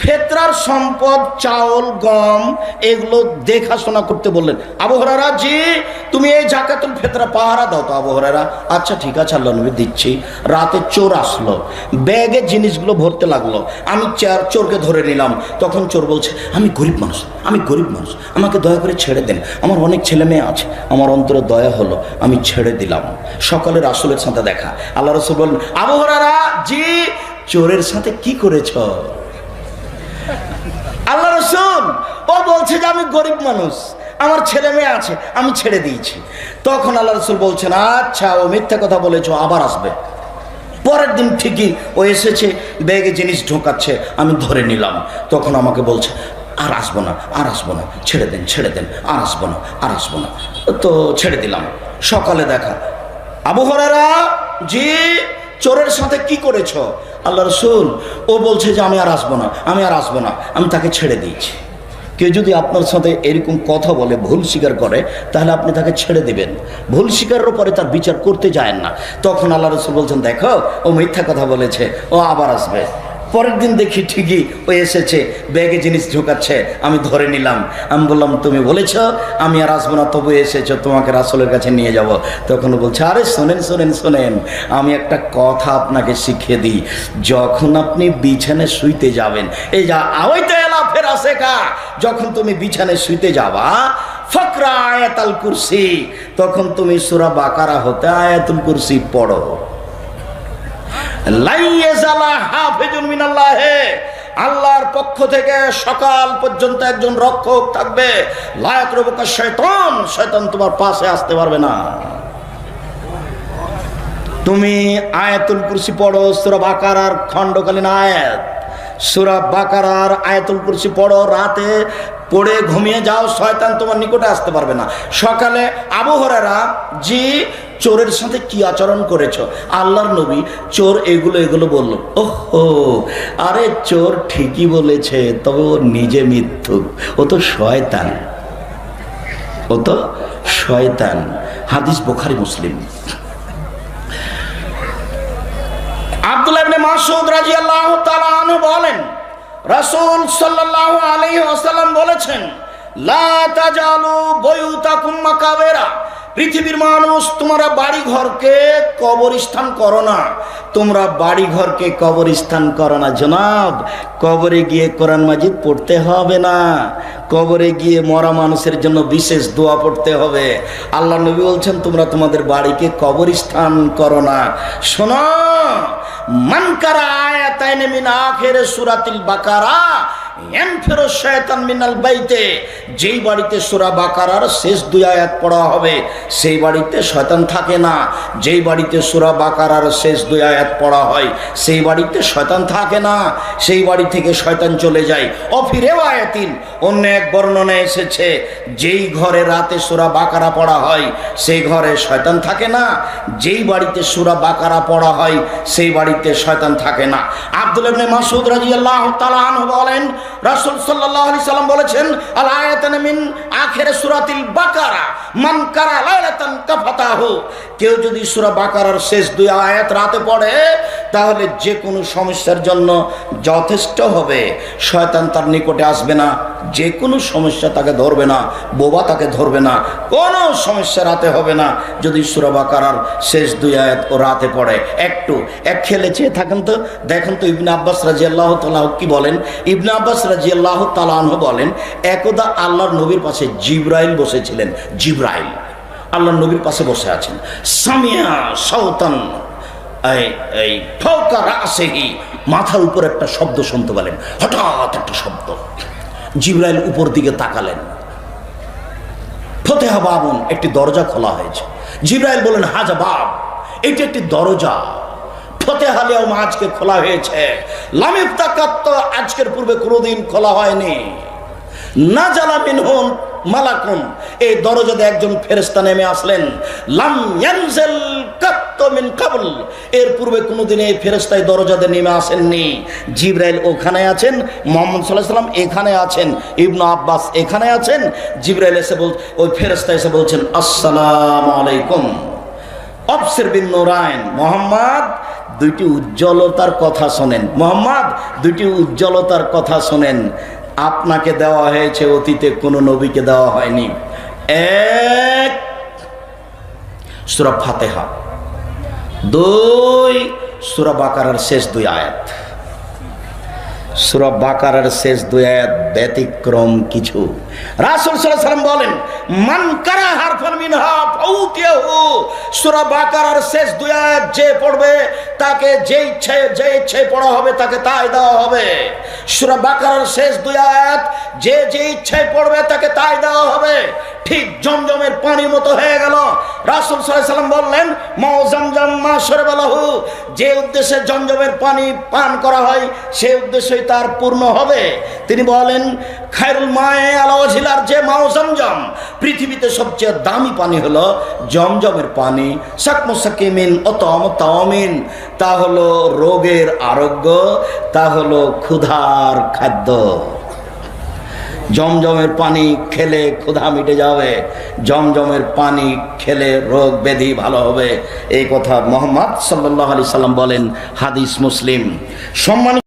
ফেতরার সম্পদ, চাউল, গম, এগুলো দেখাশোনা করতে বললেন। আবহরারা জি, তুমি এই জাকাতুল ফেতরা পাহারা দাও তো আবহরারা আচ্ছা ঠিক আছে আল্লাহ নবী দিচ্ছি। রাতে চোর আসলো। ব্যাগে জিনিসগুলো ভরতে লাগল। আমি চার চোরকে ধরে নিলাম। তখন চোর বলছে, আমি গরিব মানুষ, আমি গরিব মানুষ। আমাকে দয়া করে ছেড়ে দেন। আমার অনেক ছেলে মেয়ে আছে। আমার অন্তরে দয়া হলো, আমি ছেড়ে দিলাম। সকালে রাসুলের সাথে দেখা। আল্লাহ রসুল বললেন আবহরারা জি চোরের সাথে কি করেছ? আল্লাহ রসুল, ও বলছে যে আমি গরিব মানুষ, আমার ছেলে মেয়ে আছে, আমি ছেড়ে দিয়েছি। তখন আল্লাহ রসুল বলছেন আচ্ছা ও মিথ্যা কথা বলেছ, আবার আসবে। পরের দিন ঠিকই ও এসেছে, ব্যাগে জিনিস ঢোকাচ্ছে, আমি ধরে নিলাম। তখন আমাকে বলছে, আর আসব না, আর আসব না, ছেড়ে দেন ছেড়ে দেন, আর আসব না, আর আসব না। তো ছেড়ে দিলাম। সকালে দেখা আবহাওয়ারা জি, চোরের সাথে কি করেছ? আল্লাহ রসুল, ও বলছে যে আমি আর আসব না, আমি আর আসব না, আমি তাকে ছেড়ে দিয়েছি। কেউ যদি আপনার সাথে এরকম কথা বলে, ভুল স্বীকার করে, তাহলে আপনি তাকে ছেড়ে দেবেন। ভুল স্বীকারের পরে তার বিচার করতে যায় না। তখন আল্লাহ রসুল বলছেন, দেখো, ও মিথ্যা কথা বলেছে, ও আবার আসবে। পরের দিন দেখি ঠিকই ও এসেছে, ব্যাগে জিনিস ঢোকাচ্ছে, আমি ধরে নিলাম। আমি বললাম, তুমি বলেছ, আমি আর আসব না তবু এসেছ, তোমাকে রাসলের কাছে নিয়ে যাব। তখন বলছে, আরে শোনেন শোনেন শোনেন, আমি একটা কথা আপনাকে শিখিয়ে দিই। যখন আপনি বিছানে শুইতে যাবেন, এই যা আওয়াইতে এলা ফেরা শেখা যখন তুমি বিছানায় শুইতে যাবা, ফকরা আয়াতাল কুরসি, তখন তুমি সুরা বাকারা হতে আয়াতুল কুরসি পড়ো। আল্লাহর পক্ষ থেকে সকাল পর্যন্ত একজন রক্ষক থাকবে। লায়ক রবকা শৈতন শৈতন তোমার পাশে আসতে পারবে না। তুমি আয়াতুল কুরসি পড়ো সুরব আকার আর খণ্ডকালীন আয়াত। সুরা বাকারার আয়াতুল কুরসি পড়ো, রাতে পড়ে ঘুমিয়ে যাও, শয়তান তোমার নিকটে আসতে পারবে না। সকালে আবহরেরা জি, চোরের সাথে কি আচরণ করেছ? আল্লাহর নবী চোর এগুলো এগুলো বলল, ওহো, আরে চোর ঠিকই বলেছে, তবে ও নিজে মিথ্যুক, ও তো শয়তান। ও তো শয়তান। হাদিস বোখারি মুসলিম। মাসউদ রাদিয়াল্লাহু তাআলা আনহু বলেন, রাসূল সাল্লাল্লাহু আলাইহি ওয়াসাল্লাম বলেছেন পৃথিবীর মানুষ, তোমরা বাড়ি ঘরকে কবরস্থান করো না। তোমরা বাড়ি ঘরকে কবরস্থান করো না, জনাব। কবরে গিয়ে কোরআন মাজিদ পড়তে হবে না। কবরে গিয়ে মরা মানুষের জন্য বিশেষ দোয়া পড়তে হবে। আল্লাহ নবী বলছেন, তোমরা তোমাদের বাড়িকে কবরস্থান করো না। শোনো মানকারা আয়াতাইনে মিন আখেরে সুরাতিল বাকারা এনফেরো শয়তান মিনাল বাইতে, যেই বাড়িতে সূরা বাকারার শেষ দুই আয়াত পড়া হবে, সেই বাড়িতে শয়তান থাকে না। যেই বাড়িতে সূরা বাকারার শেষ দুই আয়াত পড়া হয়, সেই বাড়িতে শয়তান থাকে না। সেই বাড়ি থেকে শয়তান চলে যায়। অফিরে আয়াতিন, অন্য এক বর্ণনায় এসেছে, যেই ঘরে রাতে সূরা বাকারা পড়া হয়, সেই ঘরে শয়তান থাকে না। যেই বাড়িতে সূরা বাকারা পড়া হয়, সেই বাড়িতে শয়তান থাকে না। আব্দুল ইবনে মাসউদ রাদিয়াল্লাহু তাআলা বলেন রাসূল আলাইহি সাল্লাম বলেছেন, আল আয়াতান মিন বাকারা, মান কারা লাইলাতান কেউ যদি বাকারার শেষ দুই আয়াত রাতে পড়ে, তাহলে যে কোনো সমস্যার জন্য যথেষ্ট হবে। শয়তান তার নিকটে আসবে না যে কোনো সমস্যা তাকে ধরবে না, বোবা তাকে ধরবে না, কোনো সমস্যা রাতে হবে না। যদি সূরা বাকারার শেষ দুই আয়াত ও রাতে পড়ে, একটু, এক খেলে চেয়ে থাকেন তো। দেখেন তো ইবনে আব্বাস রাজি আল্লাহ তালাহ কি বলেন? ইবনে আব্বাস রাজি বলেন, একদা আল্লাহর নবীর পাশে জিব্রাইল বসেছিলেন। জিব্রাইল, আল্লাহর নবীর পাশে বসে আছেন। সামিয়া রাসেহি। মাথার উপর একটা শব্দ শুনতে পেলেন, হঠাৎ একটা শব্দ। জিব্রাইল উপর দিকে তাকালেন। ফতেহা বাবুন, একটি দরজা খোলা হয়েছে। জিব্রাইল বলেন হাজা বাব, এটি একটি দরজা। ফতেহালিয়াও আজকে খোলা হয়েছে। লামিফ তাকাত আজকের পূর্বে কোনোদিন খোলা হয়নি। না জালা মিনহুন মালাকুন। এই দরজাতে একজন ফেরেস্তা নেমে আসলেন। লাম ইয়ানজেল কাত্ত মিন এর পূর্বে কোনোদিন এই ফেরেস্তায় দরজাতে নেমে আসেননি। জিব্রাইল ওখানে আছেন, মোহাম্মদ সাল্লাহ এখানে আছেন, ইবনু আব্বাস এখানে আছেন। জিব্রাইল এসে বল, ওই ফেরেস্তা এসে বলছেন, আসসালামু আলাইকুম। অফসের বিন নোরায়ন মোহাম্মদ, দুইটি উজ্জ্বলতার কথা শোনেন। মোহাম্মদ, দুইটি উজ্জ্বলতার কথা শোনেন। আপনাকে দেওয়া হয়েছে, অতীতে কোনো নবীকে দেওয়া হয়নি। এক, সুরা ফাতেহা। দুই, সুরা বাকারার শেষ দুই আয়াত। সুরা বাকারার শেষ দুই আয়াত ব্যতিক্রম কিছু। রাসূল সাল্লাম বলেন শেষ যে পড়বে, তাকে যে ইচ্ছে যে পড়া হবে, তাকে তাই দেওয়া হবে। শেষ যে যে পড়বে, তাকে তাই দেওয়া হবে। ঠিক জমজমের পানি মতো হয়ে গেল। রাসূল সাল্লাল্লাহু সাল্লাম বললেন, মা যে উদ্দেশ্যে জমজমের পানি পান করা হয় সেই উদ্দেশ্যই তার পূর্ণ হবে। তিনি বলেন, খায়রুল মায়ে আলাওয়াজিলার যে মাও জমজম পৃথিবীতে সবচেয়ে দামি পানি হলো জমজমের পানি। সাকমো সাকিমিন অতম তাওমিন। তা হলো রোগের আরোগ্য, তা হলো ক্ষুধার খাদ্য। জমজমের পানি খেলে ক্ষুধা মিটে যাবে, জমজমের পানি খেলে রোগ ব্যাধি ভালো হবে। এই কথা মোহাম্মদ সাল্লাহ আলি সাল্লাম বলেন, হাদিস মুসলিম। সম্মানিত